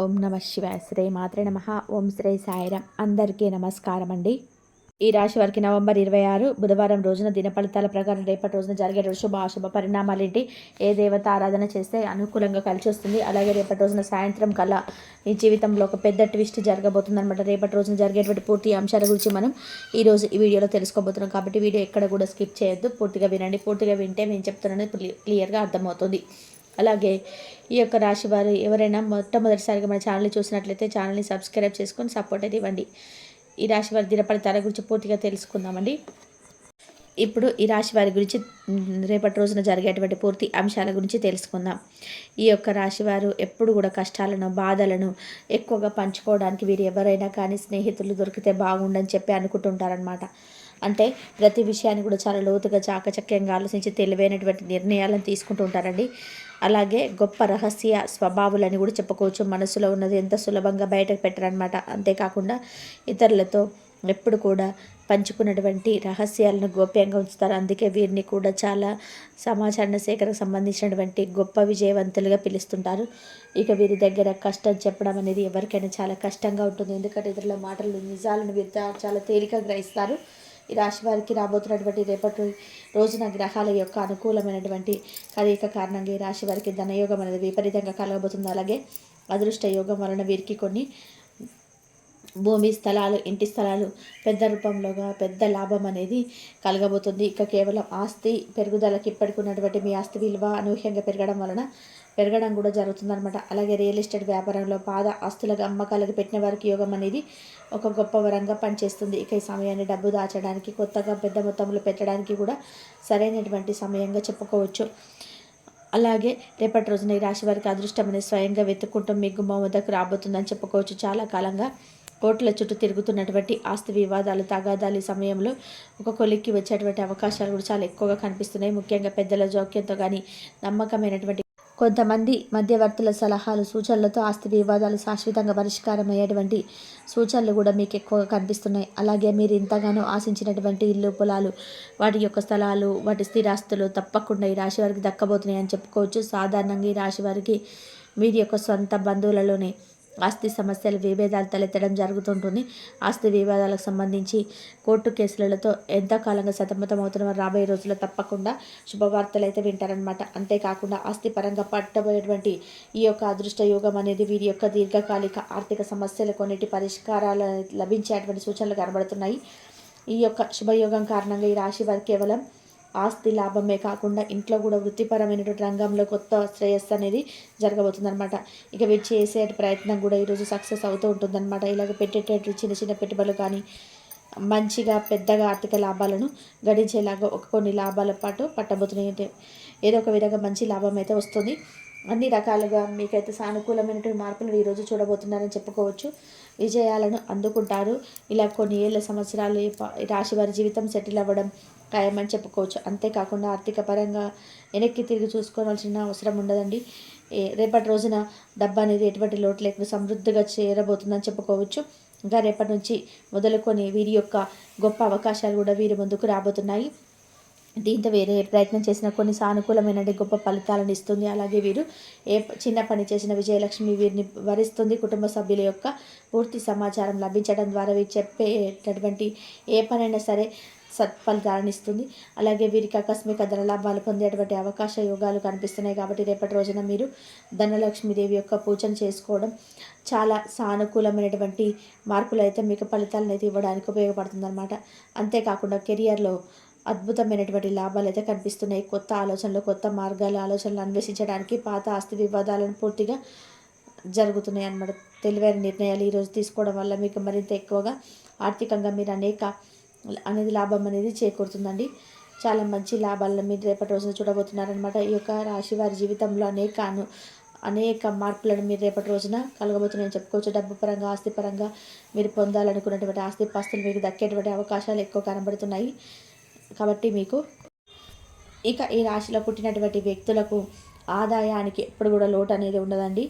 ఓం నమ శివాయ. శ్రీ మాత్రే నమ. ఓం శ్రీ సాయిరామ్. అందరికీ నమస్కారం అండి ఈ రాశి వారికి నవంబర్ ఇరవై ఆరు బుధవారం రోజున దిన ఫలితాల ప్రకారం రేపటి రోజున జరిగే శుభ అశుభ పరిణామాలు ఏంటి ఏ దేవత ఆరాధన చేస్తే అనుకూలంగా కలిసి వస్తుంది? అలాగే రేపటి రోజున సాయంత్రం కల్లా ఈ జీవితంలో ఒక పెద్ద ట్విస్ట్ జరగబోతుంది అనమాట రేపటి రోజున జరిగేటువంటి పూర్తి అంశాల గురించి మనం ఈరోజు ఈ వీడియోలో తెలుసుకోబోతున్నాం. కాబట్టి వీడియో ఎక్కడ కూడా స్కిప్ చేయొద్దు. పూర్తిగా వినండి. పూర్తిగా వింటే నేను చెప్తున్నది క్లియర్గా అర్థమవుతుంది. అలాగే ఈ యొక్క రాశి వారు ఎవరైనా మొట్టమొదటిసారిగా మన ఛానల్ని చూసినట్లయితే ఛానల్ని సబ్స్క్రైబ్ చేసుకొని సపోర్ట్ అయితే ఇవ్వండి. ఈ రాశి వారి దినపడతాల గురించి పూర్తిగా తెలుసుకుందామండి. ఇప్పుడు ఈ రాశి వారి గురించి రేపటి రోజున జరిగేటువంటి పూర్తి అంశాల గురించి తెలుసుకుందాం. ఈ యొక్క రాశి వారు ఎప్పుడు కూడా కష్టాలను బాధలను ఎక్కువగా పంచుకోవడానికి వీరు ఎవరైనా కానీ స్నేహితులు దొరికితే బాగుండని చెప్పి అనుకుంటుంటారనమాట అంటే ప్రతి విషయాన్ని కూడా చాలా లోతుగా చాకచక్యంగా ఆలోచించి తెలివైనటువంటి నిర్ణయాలను తీసుకుంటూ ఉంటారండి. అలాగే గొప్ప రహస్య స్వభావాలని కూడా చెప్పుకోవచ్చు. మనసులో ఉన్నది ఎంత సులభంగా బయటకు పెట్టరనమాట అంతేకాకుండా ఇతరులతో ఎప్పుడు కూడా పంచుకున్నటువంటి రహస్యాలను గోప్యంగా ఉంచుతారు. అందుకే వీరిని కూడా చాలా సమాచార సేకరణకు సంబంధించినటువంటి గొప్ప విజయవంతులుగా పిలుస్తుంటారు. ఇక వీరి దగ్గర కష్టం చెప్పడం అనేది ఎవరికైనా చాలా కష్టంగా ఉంటుంది. ఎందుకంటే ఇతరుల మాటలు నిజాలను వీరు చాలా తేలిక గ్రహిస్తారు. రాశి వారికి రాబోతున్నటువంటి రేపటి రోజున గ్రహాల యొక్క అనుకూలమైనటువంటి కలయిక కారణంగా ఈ రాశి వారికి ధనయోగం అనేది విపరీతంగా కలగబోతుంది. అలాగే అదృష్ట యోగం వలన వీరికి కొన్ని భూమి స్థలాలు ఇంటి స్థలాలు పెద్ద రూపంలోగా పెద్ద లాభం అనేది కలగబోతుంది. ఇక కేవలం ఆస్తి పెరుగుదలకి ఇప్పటికి ఉన్నటువంటి మీ ఆస్తి విలువ అనూహ్యంగా పెరగడం వలన పెరగడం కూడా జరుగుతుందనమాట అలాగే రియల్ ఎస్టేట్ వ్యాపారంలో పాద ఆస్తుల అమ్మకాలకు పెట్టిన వారికి యోగం అనేది ఒక గొప్ప వరంగా పనిచేస్తుంది. ఇక ఈ సమయాన్ని డబ్బు దాచడానికి కొత్తగా పెద్ద మొత్తంలో పెట్టడానికి కూడా సరైనటువంటి సమయంగా చెప్పుకోవచ్చు. అలాగే రేపటి రోజున ఈ రాశి వారికి అదృష్టం అనేది స్వయంగా వెతుక్కుంటూ మీ గుమ్మ వద్దకు రాబోతుందని చెప్పుకోవచ్చు. చాలా కాలంగా కోట్ల చుట్టూ తిరుగుతున్నటువంటి ఆస్తి వివాదాలు తగాదాలు సమయంలో ఒక కొలిక్కి వచ్చేటువంటి అవకాశాలు కూడా చాలా ఎక్కువగా కనిపిస్తున్నాయి. ముఖ్యంగా పెద్దల జోక్యంతో కానీ నమ్మకమైనటువంటి కొంతమంది మధ్యవర్తుల సలహాలు సూచనలతో ఆస్తి వివాదాలు శాశ్వతంగా పరిష్కారమయ్యేటువంటి సూచనలు కూడా మీకు ఎక్కువగా కనిపిస్తున్నాయి. అలాగే మీరు ఇంతగానో ఆశించినటువంటి ఇల్లు పొలాలు వాటి యొక్క స్థలాలు వాటి స్థిరాస్తులు తప్పకుండా ఈ రాశి వారికి దక్కబోతున్నాయి అని చెప్పుకోవచ్చు. సాధారణంగా ఈ రాశి వారికి వీరి యొక్క సొంత బంధువులలోనే ఆస్తి సమస్యలు విభేదాలు తలెత్తడం జరుగుతుంటుంది. ఆస్తి వివాదాలకు సంబంధించి కోర్టు కేసులతో ఎంతకాలంగా సతమతమవుతున్న రాబోయే రోజుల్లో తప్పకుండా శుభవార్తలు అయితే వింటారనమాట అంతేకాకుండా ఆస్తి పరంగా పట్టబోయేటువంటి ఈ యొక్క అదృష్ట యోగం అనేది వీరి యొక్క దీర్ఘకాలిక ఆర్థిక సమస్యలు కొన్నిటి పరిష్కారాలు లభించేటువంటి సూచనలు కనబడుతున్నాయి. ఈ యొక్క శుభయోగం కారణంగా ఈ రాశి వారు కేవలం ఆస్తి లాభమే కాకుండా ఇంట్లో కూడా వృత్తిపరమైనటువంటి రంగంలో కొత్త శ్రేయస్సు అనేది జరగబోతుందన్నమాట. ఇక వీరు చేసే ప్రయత్నం కూడా ఈరోజు సక్సెస్ అవుతూ ఉంటుందన్నమాట. ఇలాగ పెట్టేటటువంటి చిన్న చిన్న పెట్టుబడులు కానీ మంచిగా పెద్దగా ఆర్థిక లాభాలను గడించేలాగా ఒక కొన్ని లాభాల పాటు పట్టబోతున్నాయి ఏదో ఒక విధంగా మంచి లాభం అయితే వస్తుంది. అన్ని రకాలుగా మీకైతే సానుకూలమైనటువంటి మార్పులు ఈరోజు చూడబోతున్నారని చెప్పుకోవచ్చు. విజయాలను అందుకుంటారు. ఇలా కొన్ని ఏళ్ళ సంవత్సరాలు రాశి వారి జీవితం సెటిల్ అవ్వడం ఖాయమని చెప్పుకోవచ్చు. అంతేకాకుండా ఆర్థిక పరంగా వెనక్కి తిరిగి చూసుకోవాల్సిన అవసరం ఉండదండి. రేపటి రోజున డబ్బు అనేది ఎటువంటి లోటు లేకుండా సమృద్ధిగా చేరబోతుందని చెప్పుకోవచ్చు. ఇంకా రేపటి నుంచి మొదలుకొని వీరి యొక్క గొప్ప అవకాశాలు కూడా వీరి ముందుకు రాబోతున్నాయి. దీంతో వేరే ప్రయత్నం చేసిన కొన్ని సానుకూలమైన గొప్ప ఫలితాలను ఇస్తుంది. అలాగే వీరు ఏ చిన్న పని చేసిన విజయలక్ష్మి వీరిని వరిస్తుంది. కుటుంబ సభ్యుల యొక్క పూర్తి సమాచారం లభించడం ద్వారా వీరు చెప్పేటటువంటి ఏ పనైనా సరే సత్ఫలితాలనిస్తుంది అలాగే వీరికి ఆకస్మిక ధనలాభాలు పొందేటువంటి అవకాశ యోగాలు కనిపిస్తున్నాయి కాబట్టి రేపటి రోజున మీరు ధనలక్ష్మీదేవి యొక్క పూజను చేసుకోవడం చాలా సానుకూలమైనటువంటి మార్పులు అయితే మీకు ఫలితాలను అయితే ఇవ్వడానికి ఉపయోగపడుతుందన్నమాట. అంతేకాకుండా కెరియర్లో అద్భుతమైనటువంటి లాభాలు అయితే కనిపిస్తున్నాయి. కొత్త ఆలోచనలు కొత్త మార్గాల ఆలోచనలు అన్వేషించడానికి పాత ఆస్తి వివాదాలను పూర్తిగా జరుగుతున్నాయి అన్నమాట తెలివైన నిర్ణయాలు ఈరోజు తీసుకోవడం వల్ల మీకు మరింత ఎక్కువగా ఆర్థికంగా మీరు అనేక అనేది లాభం అనేది చేకూరుతుందండి. చాలా మంచి లాభాలను మీరు రేపటి రోజున చూడబోతున్నారనమాట ఈ యొక్క రాశి వారి జీవితంలో అనేక అను అనేక మార్పులను మీరు రేపటి రోజున కలగబోతున్నాయని చెప్పుకోవచ్చు. డబ్బు పరంగా ఆస్తి పరంగా మీరు పొందాలనుకున్నటువంటి ఆస్తి పాస్తులు మీకు దక్కేటువంటి అవకాశాలు ఎక్కువ కనబడుతున్నాయి. కాబట్టి మీకు ఇక ఈ రాశిలో పుట్టినటువంటి వ్యక్తులకు ఆదాయానికి ఎప్పుడు కూడా లోటు అనేది ఉండదండి.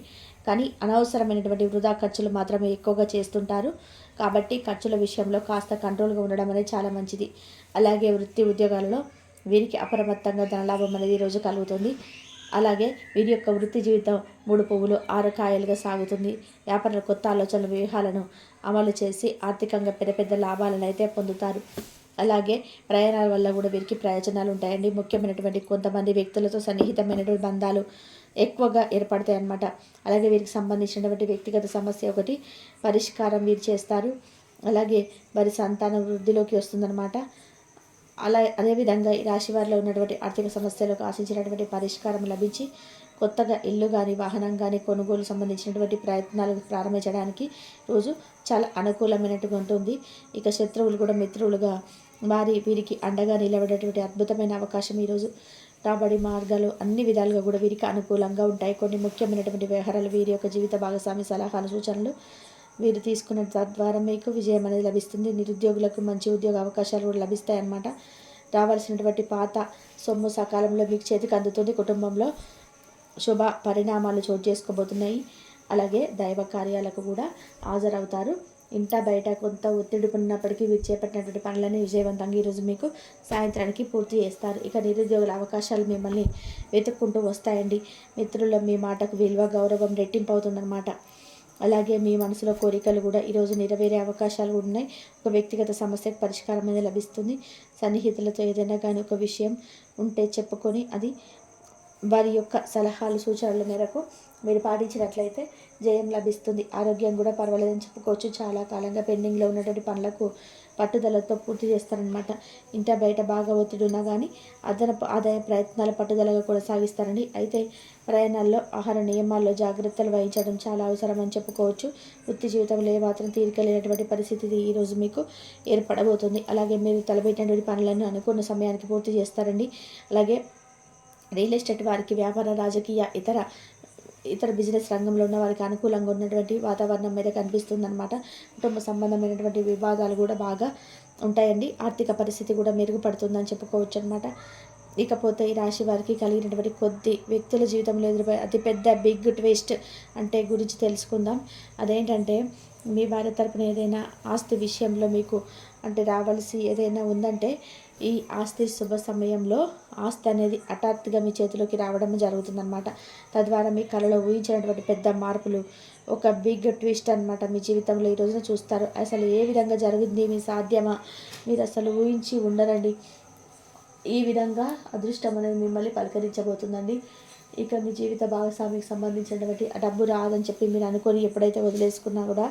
కానీ అనవసరమైనటువంటి వృధా ఖర్చులు మాత్రమే ఎక్కువగా చేస్తుంటారు. కాబట్టి ఖర్చుల విషయంలో కాస్త కంట్రోల్గా ఉండడం అనేది చాలా మంచిది. అలాగే వృత్తి ఉద్యోగాలలో వీరికి అప్రమత్తంగా ధనలాభం అనేది ఈరోజు కలుగుతుంది. అలాగే వీరి యొక్క వృత్తి జీవితం మూడు పువ్వులు ఆరు కాయలుగా సాగుతుంది. వ్యాపారులు కొత్త ఆలోచనలు వ్యూహాలను అమలు చేసి ఆర్థికంగా పెద్ద పెద్ద లాభాలను అయితే పొందుతారు. అలాగే ప్రయాణాల వల్ల కూడా వీరికి ప్రయోజనాలు ఉంటాయండి. ముఖ్యమైనటువంటి కొంతమంది వ్యక్తులతో సన్నిహితమైనటువంటి బంధాలు ఎక్కువగా ఏర్పడతాయి అన్నమాట అలాగే వీరికి సంబంధించినటువంటి వ్యక్తిగత సమస్య ఒకటి పరిష్కారం వీరు చేస్తారు. అలాగే వారి సంతాన వృద్ధిలోకి వస్తుందన్నమాట. అలా అదేవిధంగా ఈ రాశి వారిలో ఉన్నటువంటి ఆర్థిక సమస్యలకు ఆశించినటువంటి పరిష్కారం లభించి కొత్తగా ఇల్లు కానీ వాహనం కానీ కొనుగోలు సంబంధించినటువంటి ప్రయత్నాలు ప్రారంభించడానికి రోజు చాలా అనుకూలమైనట్టుగా ఉంటుంది. ఇక శత్రువులు కూడా మిత్రులుగా వారి వీరికి అండగా నిలబడేటువంటి అద్భుతమైన అవకాశం ఈరోజు రాబడి మార్గాలు అన్ని విధాలుగా కూడా వీరికి అనుకూలంగా ఉంటాయి. కొన్ని ముఖ్యమైనటువంటి వ్యవహారాలు వీరి యొక్క జీవిత భాగస్వామి సలహాలు సూచనలు వీరు తీసుకున్న తద్వారా మీకు విజయం అనేది లభిస్తుంది. నిరుద్యోగులకు మంచి ఉద్యోగ అవకాశాలు కూడా లభిస్తాయి అన్నమాట రావాల్సినటువంటి పాత సొమ్ము సకాలంలో మీకు చేతికి అందుతుంది. కుటుంబంలో శుభ పరిణామాలు చోటు చేసుకోబోతున్నాయి. అలాగే దైవ కార్యాలకు కూడా హాజరవుతారు. ఇంట బయట కొంత ఒత్తిడి ఉన్నప్పటికీ వీరు చేపట్టినటువంటి పనులన్నీ విజయవంతంగా ఈరోజు మీకు సాయంత్రానికి పూర్తి చేస్తారు. ఇక నిరుద్యోగుల అవకాశాలు మిమ్మల్ని వెతుక్కుంటూ వస్తాయండి. మిత్రుల మీ మాటకు విలువ గౌరవం రెట్టింపు అవుతుందన్నమాట. అలాగే మీ మనసులో కోరికలు కూడా ఈరోజు నెరవేరే అవకాశాలు ఉన్నాయి. ఒక వ్యక్తిగత సమస్యకు పరిష్కారం అనేది లభిస్తుంది. సన్నిహితులతో ఏదైనా కానీ ఒక విషయం ఉంటే చెప్పుకొని అది వారి యొక్క సలహాలు సూచనల మేరకు మీరు పాటించినట్లయితే జయం లభిస్తుంది. ఆరోగ్యం కూడా పర్వాలేదని చెప్పుకోవచ్చు. చాలా కాలంగా పెండింగ్లో ఉన్నటువంటి పనులకు పట్టుదలతో పూర్తి చేస్తారనమాట ఇంట బయట బాగా ఒత్తిడి ఉన్నా కానీ అదనపు ఆదాయ ప్రయత్నాలు పట్టుదలగా కొనసాగిస్తారండి అయితే ప్రయాణాల్లో ఆహార నియమాల్లో జాగ్రత్తలు వహించడం చాలా అవసరమని చెప్పుకోవచ్చు. వృత్తి జీవితంలో ఏ మాత్రం తీరిక లేనటువంటి పరిస్థితి ఈరోజు మీకు ఏర్పడబోతుంది. అలాగే మీరు తలపెట్టినటువంటి పనులను అనుకున్న సమయానికి పూర్తి చేస్తారండి అలాగే రియల్ ఎస్టేట్ వారికి వ్యాపార రాజకీయ ఇతర ఇతర బిజినెస్ రంగంలో ఉన్న వారికి అనుకూలంగా ఉన్నటువంటి వాతావరణం మీద కనిపిస్తుంది అనమాట కుటుంబ సంబంధమైనటువంటి వివాదాలు కూడా బాగా ఉంటాయండి. ఆర్థిక పరిస్థితి కూడా మెరుగుపడుతుందని చెప్పుకోవచ్చు అనమాట ఇకపోతే ఈ రాశి వారికి కలిగినటువంటి కొద్ది వ్యక్తుల జీవితంలో ఎదురుపై అతిపెద్ద బిగ్ ట్విస్ట్ అంటే గురించి తెలుసుకుందాం. అదేంటంటే మీ భార్య తరపున ఏదైనా ఆస్తి విషయంలో మీకు అంటే రావాల్సి ఏదైనా ఉందంటే ఈ ఆస్తి శుభ సమయంలో ఆస్తి అనేది హఠాత్తుగా మీ చేతిలోకి రావడం జరుగుతుందన్నమాట. తద్వారా మీ కళలో ఊహించినటువంటి పెద్ద మార్పులు ఒక బిగ్ ట్విస్ట్ అనమాట మీ జీవితంలో ఈ రోజున చూస్తారు. అసలు ఏ విధంగా జరిగింది? మీ సాధ్యమా? మీరు అసలు ఊహించి ఉండరండి. ఈ విధంగా అదృష్టం అనేది మిమ్మల్ని పలకరించబోతుందండి. ఇక మీ జీవిత భాగస్వామికి సంబంధించినటువంటి డబ్బు రాదని చెప్పి మీరు అనుకొని ఎప్పుడైతే వదిలేసుకున్నా కూడా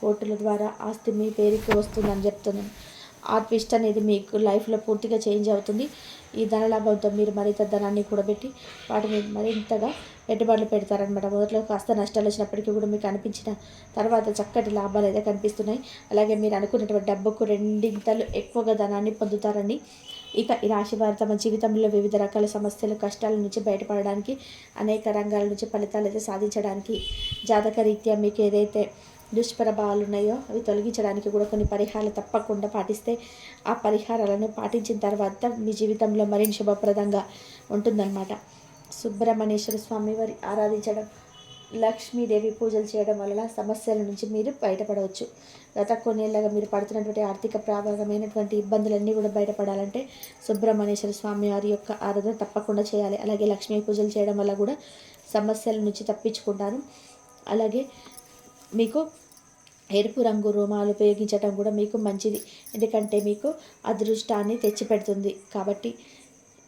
కోర్టుల ద్వారా ఆస్తి మీ పేరుకి వస్తుందని చెప్తున్నాను. ఆ ట్విస్ట్ అనేది మీకు లైఫ్లో పూర్తిగా చేంజ్ అవుతుంది. ఈ ధనలాభంతో మీరు మరింత ధనాన్ని కూడబెట్టి వాటిని మరింతగా పెట్టుబడులు పెడతారనమాట మొదట్లో కాస్త నష్టాలు వచ్చినప్పటికీ కూడా మీకు అనిపించిన తర్వాత చక్కటి లాభాలు అయితే కనిపిస్తున్నాయి. అలాగే మీరు అనుకున్నటువంటి డబ్బుకు రెండింతలు ఎక్కువగా ధనాన్ని పొందుతారండి ఇక ఈ రాశి వారు తమ జీవితంలో వివిధ రకాల సమస్యలు కష్టాల నుంచి బయటపడడానికి అనేక రంగాల నుంచి ఫలితాలు అయితే సాధించడానికి జాతక రీత్యా మీకు ఏదైతే దుష్ప్రభావాలు ఉన్నాయో అవి తొలగించడానికి కూడా కొన్ని పరిహారాలు తప్పకుండా పాటిస్తే ఆ పరిహారాలను పాటించిన తర్వాత మీ జీవితంలో మరింత శుభప్రదంగా ఉంటుందన్నమాట. సుబ్రహ్మణ్యేశ్వర స్వామి వారి ఆరాధించడం లక్ష్మీదేవి పూజలు చేయడం వల్ల సమస్యల నుంచి మీరు బయటపడవచ్చు. గత కొన్నేళ్ళగా మీరు పడుతున్నటువంటి ఆర్థిక ప్రాపకమైనటువంటి ఇబ్బందులన్నీ కూడా బయటపడాలంటే సుబ్రహ్మణ్యేశ్వర స్వామి వారి యొక్క ఆరాధన తప్పకుండా చేయాలి. అలాగే లక్ష్మీ పూజలు చేయడం వల్ల కూడా సమస్యల నుంచి తప్పించుకుంటారు. అలాగే మీకు ఎరుపు రంగు రోమాలు ఉపయోగించడం కూడా మీకు మంచిది. ఎందుకంటే మీకు అదృష్టాన్ని తెచ్చిపెడుతుంది. కాబట్టి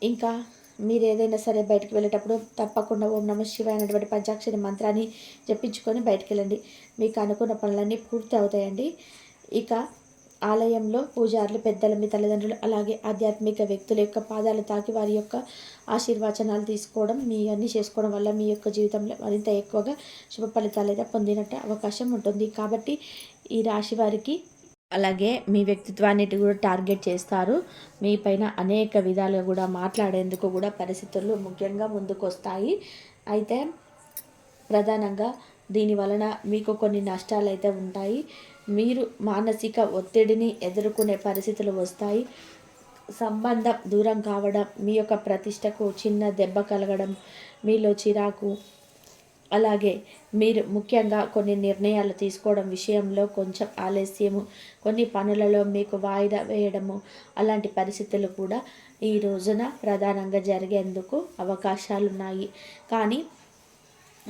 ఇంకా మీరు ఏదైనా సరే బయటకు వెళ్ళేటప్పుడు తప్పకుండా ఓం నమ శివాయ అనేటువంటి పంచాక్షరి మంత్రాన్ని జపించుకొని బయటకు వెళ్ళండి. మీకు అనుకున్న పనులన్నీ పూర్తి అవుతాయండి. ఇక ఆలయంలో పూజారులు పెద్దల మీ తల్లిదండ్రులు అలాగే ఆధ్యాత్మిక వ్యక్తుల యొక్క పాదాలు తాకి వారి యొక్క ఆశీర్వచనాలు తీసుకోవడం మీ అన్ని చేసుకోవడం వల్ల మీ యొక్క జీవితంలో మరింత ఎక్కువగా శుభ ఫలితాలు అయితే పొందినట్టు అవకాశం ఉంటుంది. కాబట్టి ఈ రాశి వారికి అలాగే మీ వ్యక్తిత్వాన్ని కూడా టార్గెట్ చేస్తారు. మీ పైన అనేక విధాలుగా కూడా మాట్లాడేందుకు కూడా పరిస్థితులు ముఖ్యంగా ముందుకు వస్తాయి అయితే ప్రధానంగా దీని వలన మీకు కొన్ని నష్టాలు అయితే ఉంటాయి. మీరు మానసిక ఒత్తిడిని ఎదుర్కొనే పరిస్థితులు వస్తాయి. సంబంధం దూరం కావడం మీ యొక్క ప్రతిష్టకు చిన్న దెబ్బ కలగడం మీలో చిరాకు. అలాగే మీరు ముఖ్యంగా కొన్ని నిర్ణయాలు తీసుకోవడం విషయంలో కొంచెం ఆలస్యము. కొన్ని పనులలో మీకు వాయిదా వేయడము అలాంటి పరిస్థితులు కూడా ఈ రోజున ప్రధానంగా జరిగేందుకు అవకాశాలు ఉన్నాయి కానీ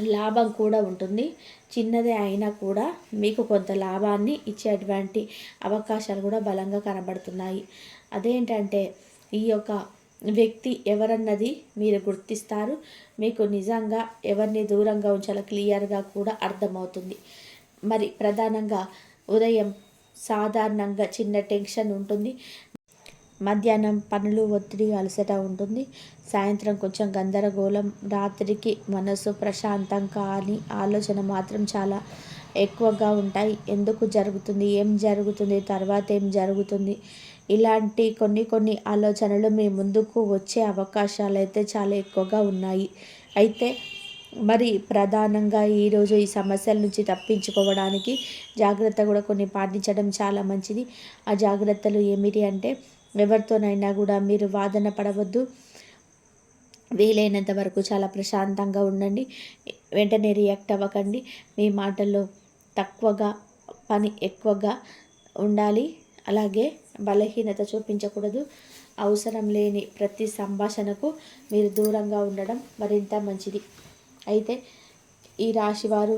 లాభం కూడా ఉంటుంది. చిన్నదే అయినా కూడా మీకు కొంత లాభాన్ని ఇచ్చేటువంటి అవకాశాలు కూడా బలంగా కనబడుతున్నాయి. అదేంటంటే ఈ యొక్క వ్యక్తి ఎవరన్నది మీరు గుర్తిస్తారు. మీకు నిజంగా ఎవరిని దూరంగా ఉంచాలో క్లియర్గా కూడా అర్థమవుతుంది. మరి ప్రధానంగా ఉదయం సాధారణంగా చిన్న టెన్షన్ ఉంటుంది. మధ్యాహ్నం పనులు ఒత్తిడి అలసట ఉంటుంది. సాయంత్రం కొంచెం గందరగోళం. రాత్రికి మనసు ప్రశాంతం కానీ ఆలోచన మాత్రం చాలా ఎక్కువగా ఉంటాయి. ఎందుకు జరుగుతుంది? ఏం జరుగుతుంది? తర్వాత ఏం జరుగుతుంది? ఇలాంటి కొన్ని కొన్ని ఆలోచనలు మీ ముందుకు వచ్చే అవకాశాలు అయితే చాలా ఎక్కువగా ఉన్నాయి. అయితే మరి ప్రధానంగా ఈరోజు ఈ సమస్యల నుంచి తప్పించుకోవడానికి జాగ్రత్త కూడా కొన్ని పాటించడం చాలా మంచిది. ఆ జాగ్రత్తలు ఏమిటి అంటే ఎవరితోనైనా కూడా మీరు వాదన పడవద్దు. వీలైనంత వరకు చాలా ప్రశాంతంగా ఉండండి. వెంటనే రియాక్ట్ అవ్వకండి. మీ మాటల్లో తక్కువగా పని ఎక్కువగా ఉండాలి. అలాగే బలహీనత చూపించకూడదు. అవసరం లేని ప్రతి సంభాషణకు మీరు దూరంగా ఉండడం మరింత మంచిది. అయితే ఈ రాశి వారు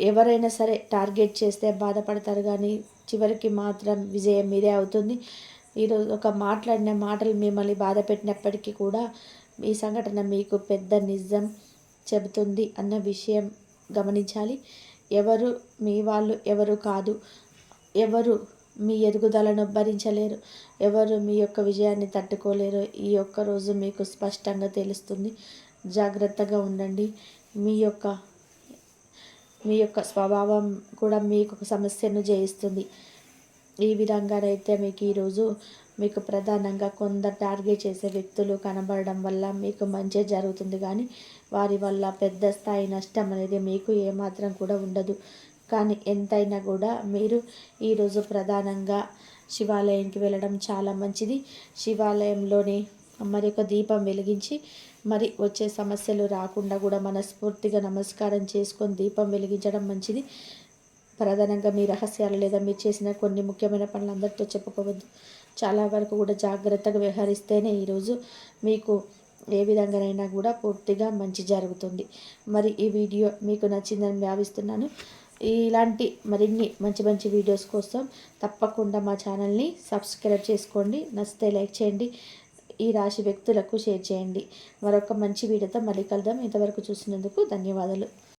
ఎవరైనా సరే టార్గెట్ చేస్తే బాధపడతారు కానీ చివరికి మాత్రం విజయం మీదే అవుతుంది. ఈరోజు ఒక మాట్లాడిన మాటలు మిమ్మల్ని బాధ పెట్టినప్పటికీ కూడా ఈ సంఘటన మీకు పెద్ద నిజం చెబుతుంది అన్న విషయం గమనించాలి. ఎవరు మీ వాళ్ళు ఎవరు కాదు. ఎవరు మీ ఎదుగుదలను భరించలేరు. ఎవరు మీ యొక్క విజయాన్ని తట్టుకోలేరు. ఈ ఒక్క రోజు మీకు స్పష్టంగా తెలుస్తుంది. జాగ్రత్తగా ఉండండి. మీ యొక్క మీ యొక్క స్వభావం కూడా మీకు ఒక సమస్యను జయిస్తుంది. ఈ విధంగానైతే మీకు ఈరోజు మీకు ప్రధానంగా కొందరు టార్గెట్ చేసే వ్యక్తులు కనబడడం వల్ల మీకు మంచి జరుగుతుంది. కానీ వారి వల్ల పెద్ద స్థాయి నష్టం అనేది మీకు ఏమాత్రం కూడా ఉండదు. కానీ ఎంతైనా కూడా మీరు ఈరోజు ప్రధానంగా శివాలయానికి వెళ్ళడం చాలా మంచిది. శివాలయంలోని మరి ఒక దీపం వెలిగించి మరి వచ్చే సమస్యలు రాకుండా కూడా మనస్ఫూర్తిగా నమస్కారం చేసుకొని దీపం వెలిగించడం మంచిది. ప్రధానంగా మీ రహస్యాలు లేదా మీరు చేసిన కొన్ని ముఖ్యమైన పనులు అందరితో చెప్పుకోవద్దు. చాలా వరకు కూడా జాగ్రత్తగా వ్యవహరిస్తేనే ఈరోజు మీకు ఏ విధంగానైనా కూడా పూర్తిగా మంచి జరుగుతుంది. మరి ఈ వీడియో మీకు నచ్చిందని భావిస్తున్నాను. ఇలాంటి మరిన్ని మంచి మంచి వీడియోస్ కోసం తప్పకుండా మా ఛానల్ని సబ్స్క్రైబ్ చేసుకోండి. నచ్చితే లైక్ చేయండి. ఈ రాశి వ్యక్తులకు షేర్ చేయండి. మరొక మంచి వీడియోతో మళ్ళీ కలుద్దాం. ఇంతవరకు చూసినందుకు ధన్యవాదాలు.